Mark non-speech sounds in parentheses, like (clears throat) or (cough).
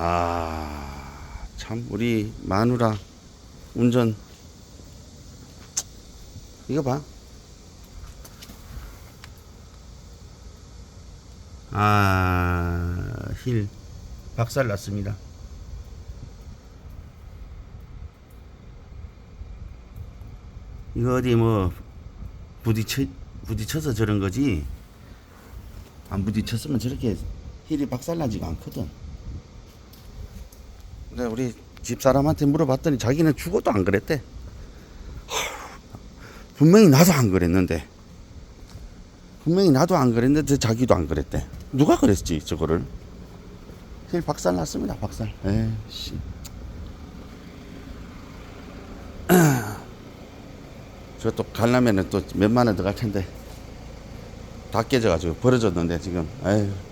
아, 참, 우리 마누라 운전. 이거 봐. 아, 힐 박살 났습니다. 이거 어디 뭐 부딪혀 부딪혀서 저런 거지. 안 부딪혔으면 저렇게 힐이 박살나지가 않거든. 근데 우리 집 사람한테 물어봤더니 자기는 죽어도 안 그랬대. 분명히 나도 안 그랬는데. 분명히 나도 안 그랬는데 자기도 안 그랬대. 누가 그랬지 저거를? 힐 박살 났습니다. 박살. 에이씨. (clears throat) 저또 갈라면은 또 몇만 원더갈 텐데 다 깨져가지고 벌어졌는데 지금. 에휴.